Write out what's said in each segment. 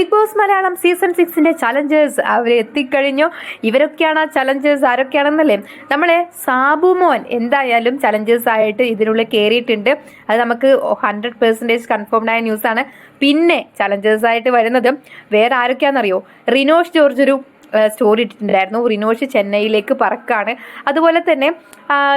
Big boss Malayalam season സിക്സിന്റെ challengers അവർ എത്തിക്കഴിഞ്ഞു. ഇവരൊക്കെയാണ് ആ ചലഞ്ചേഴ്സ് ആരൊക്കെയാണെന്നല്ലേ? നമ്മളെ സാബു മോൻ എന്തായാലും ചലഞ്ചേഴ്സ് ആയിട്ട് ഇതിനുള്ളിൽ കയറിയിട്ടുണ്ട് അത് നമുക്ക് ഹൺഡ്രഡ് പെർസെന്റേജ് കൺഫേംഡ് ആയ ആണ്. പിന്നെ ചലഞ്ചേഴ്സ് ആയിട്ട് വരുന്നത് വേറെ ആരൊക്കെയാണെന്നറിയോ? റിനോഷ് ജോർജ് ഒരു സ്റ്റോറി ഇട്ടിട്ടുണ്ടായിരുന്നു. റിനോഷ് ചെന്നൈയിലേക്ക് പറക്കാണ്. അതുപോലെ തന്നെ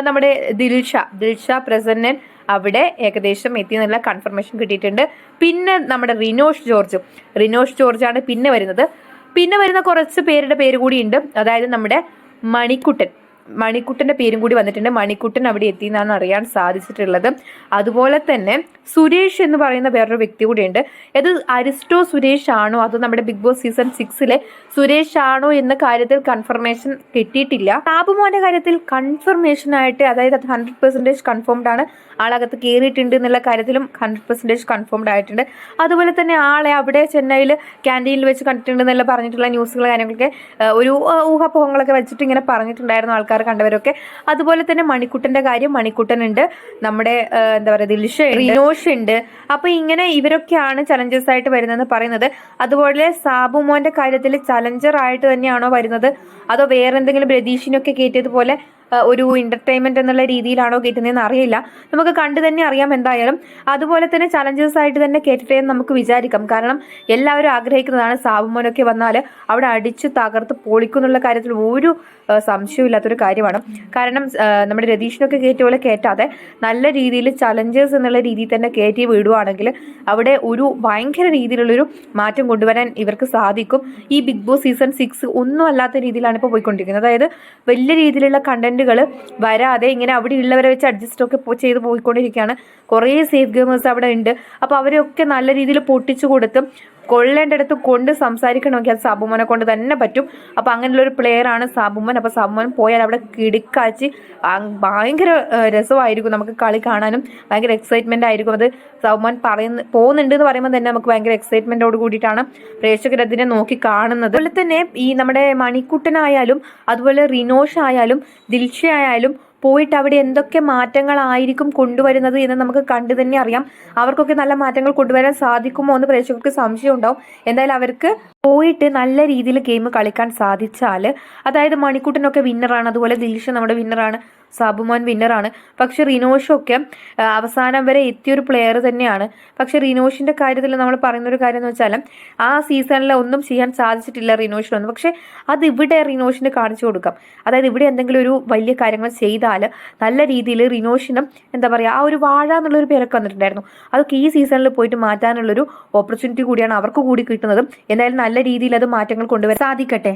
നമ്മുടെ ദിൽഷ ദിൽഷ പ്രസന്നൻ അവിടെ ഏകദേശം എത്തി എന്നുള്ള കൺഫർമേഷൻ കിട്ടിയിട്ടുണ്ട്. പിന്നെ നമ്മുടെ റിനോഷ് ജോർജ്. റിനോഷ് ജോർജാണ് പിന്നെ വരുന്നത്. പിന്നെ വരുന്ന കുറച്ച് പേരുടെ പേര് കൂടിയുണ്ട്. അതായത് നമ്മുടെ മണിക്കുട്ടൻ. മണിക്കുട്ടന്റെ പേരും കൂടി വന്നിട്ടുണ്ട്. മണിക്കുട്ടൻ അവിടെ എത്തി എന്നാണ് അറിയാൻ സാധിച്ചിട്ടുള്ളത്. അതുപോലെ തന്നെ സുരേഷ് എന്ന് പറയുന്ന വേറൊരു വ്യക്തി കൂടിയുണ്ട്. ഇത് അരിസ്റ്റോ സുരേഷ് ആണോ? അതോ നമ്മുടെ ബിഗ് ബോസ് സീസൺ സിക്സിലെ സുരേഷ് ആണോ എന്ന കാര്യത്തിൽ കൺഫർമേഷൻ കിട്ടിയിട്ടില്ല. താപമോന്റെ കാര്യത്തിൽ കൺഫർമേഷൻ ആയിട്ട് അതായത് അത് ഹൺഡ്രഡ് പെർസെന്റേജ് കൺഫേംഡ് ആണ്. ആളകത്ത് കയറിയിട്ടുണ്ട് എന്നുള്ള കാര്യത്തിലും ഹൺഡ്രഡ് പെർസെന്റേജ് കൺഫേംഡ് ആയിട്ടുണ്ട്. അതുപോലെ തന്നെ ആളെ അവിടെ ചെന്നൈയിൽ ക്യാന്റീനിൽ വെച്ച് കണ്ടിട്ടുണ്ട് എന്നുള്ള പറഞ്ഞിട്ടുള്ള ന്യൂസുകൾ കാര്യങ്ങളൊക്കെ ഒരു ഊഹാപോഹങ്ങളൊക്കെ വെച്ചിട്ട് ഇങ്ങനെ പറഞ്ഞിട്ടുണ്ടായിരുന്നു ആൾക്കാർ കണ്ടവരൊക്കെ. അതുപോലെ തന്നെ മണിക്കുട്ടന്റെ കാര്യം മണിക്കുട്ടനുണ്ട്. നമ്മുടെ എന്താ പറയുക ദിൽഷ റിനോഷ് ഉണ്ട് അപ്പോൾ ഇങ്ങനെ ഇവരൊക്കെയാണ് ചലഞ്ചേഴ്സ് ആയിട്ട് വരുന്നതെന്ന് പറയുന്നത്. അതുപോലെ സാബു മോന്റെ കാര്യത്തിൽ ചലഞ്ചർ ആയിട്ട് തന്നെയാണോ വരുന്നത്? അതോ വേറെന്തെങ്കിലും രതീഷിനൊക്കെ കയറ്റിയതുപോലെ ഒരു എന്റർടൈൻമെന്റ് എന്നുള്ള രീതിയിലാണോ കിട്ടുന്നതെന്ന് അറിയില്ല. നമുക്ക് കണ്ടു തന്നെ അറിയാം എന്തായാലും. അതുപോലെ തന്നെ ചലഞ്ചസ് ആയിട്ട് തന്നെ കേട്ടിട്ടേ നമുക്ക് വിചാരിക്കാം. കാരണം എല്ലാവരും ആഗ്രഹിക്കുന്നതാണ് സാബുമോനൊക്കെ വന്നാൽ അവിടെ അടിച്ചു തകർത്ത് പൊളിക്കും എന്നുള്ള കാര്യത്തിൽ ഒരു സംശയമില്ലാത്തൊരു കാര്യമാണ്. കാരണം നമ്മുടെ രതീഷിനൊക്കെ കയറ്റിയ പോലെ കയറ്റാതെ നല്ല രീതിയിൽ ചലഞ്ചേഴ്സ് എന്നുള്ള രീതിയിൽ തന്നെ കയറ്റി വിടുവാണെങ്കിൽ അവിടെ ഒരു ഭയങ്കര രീതിയിലുള്ളൊരു മാറ്റം കൊണ്ടുവരാൻ ഇവർക്ക് സാധിക്കും. ഈ ബിഗ് ബോസ് സീസൺ സിക്സ് ഒന്നും അല്ലാത്ത രീതിയിലാണ് ഇപ്പോൾ പോയിക്കൊണ്ടിരിക്കുന്നത്. അതായത് വലിയ രീതിയിലുള്ള കണ്ടന്റുകൾ വരാതെ ഇങ്ങനെ അവിടെ ഉള്ളവരെ വെച്ച് അഡ്ജസ്റ്റ് ഒക്കെ ചെയ്ത് പോയിക്കൊണ്ടിരിക്കുകയാണ്. കുറേ സേഫ് ഗെയിമേഴ്സ് അവിടെ ഉണ്ട്. അപ്പോൾ അവരെയൊക്കെ നല്ല രീതിയിൽ പൊട്ടിച്ചു കൊടുത്ത് കൊള്ളേണ്ടടുത്ത് കൊണ്ട് സംസാരിക്കണമെങ്കിൽ അത് സാബുമോനെ കൊണ്ട് തന്നെ പറ്റും. അപ്പോൾ അങ്ങനെയുള്ള ഒരു പ്ലെയർ ആണ് സാബുമോൻ. അപ്പോൾ സാബുമോൻ പോയാൽ അവിടെ കിടിക്കാച്ചി ഭയങ്കര രസമായിരിക്കും നമുക്ക് കളി കാണാനും. ഭയങ്കര എക്സൈറ്റ്മെന്റ് ആയിരിക്കും അത്. സാബുമോൻ പറയുന്ന പോകുന്നുണ്ട് എന്ന് പറയുമ്പോൾ തന്നെ നമുക്ക് ഭയങ്കര എക്സൈറ്റ്മെന്റോട് കൂടിയിട്ടാണ് പ്രേക്ഷകർ അതിനെ നോക്കി കാണുന്നത്. അതുപോലെ തന്നെ ഈ നമ്മുടെ മണിക്കുട്ടനായാലും അതുപോലെ റിനോഷ് ആയാലും ദിൽഷ ആയാലും പോയിട്ട് അവിടെ എന്തൊക്കെ മാറ്റങ്ങളായിരിക്കും കൊണ്ടുവരുന്നത് എന്ന് നമുക്ക് കണ്ടു തന്നെ അറിയാം. അവർക്കൊക്കെ നല്ല മാറ്റങ്ങൾ കൊണ്ടുവരാൻ സാധിക്കുമോ എന്ന് പ്രേക്ഷകർക്ക് സംശയം ഉണ്ടാവും എന്തായാലും അവർക്ക് പോയിട്ട് നല്ല രീതിയിൽ ഗെയിം കളിക്കാൻ സാധിച്ചാൽ അതായത് മണിക്കൂട്ടനൊക്കെ വിന്നറാണ് അതുപോലെ ദിൽഷ നമ്മുടെ വിന്നറാണ് സാബുമോൻ വിന്നറാണ് പക്ഷെ റിനോഷൊക്കെ അവസാനം വരെ എത്തിയൊരു പ്ലെയർ തന്നെയാണ്. പക്ഷെ റിനോഷിന്റെ കാര്യത്തിൽ നമ്മൾ പറയുന്ന ഒരു കാര്യം എന്ന് വെച്ചാൽ ആ സീസണിൽ ഒന്നും ചെയ്യാൻ സാധിച്ചിട്ടില്ല റിനോഷിനൊന്നും പക്ഷെ അത് ഇവിടെ റിനോഷിന് കാണിച്ചു കൊടുക്കാം. അതായത് ഇവിടെ എന്തെങ്കിലും ഒരു വലിയ കാര്യങ്ങൾ ചെയ്താൽ നല്ല രീതിയിൽ റിനോഷിനും എന്താ പറയുക ആ ഒരു വാഴ എന്നുള്ളൊരു പേരൊക്കെ വന്നിട്ടുണ്ടായിരുന്നു. അതൊക്കെ ഈ സീസണിൽ പോയിട്ട് മാറ്റാനുള്ളൊരു ഓപ്പർച്യൂണിറ്റി കൂടിയാണ് അവർക്ക് കൂടി കിട്ടുന്നത്. എന്തായാലും നല്ല രീതിയിൽ അത് മാറ്റങ്ങൾ കൊണ്ടുവരാൻ സാധിക്കട്ടെ?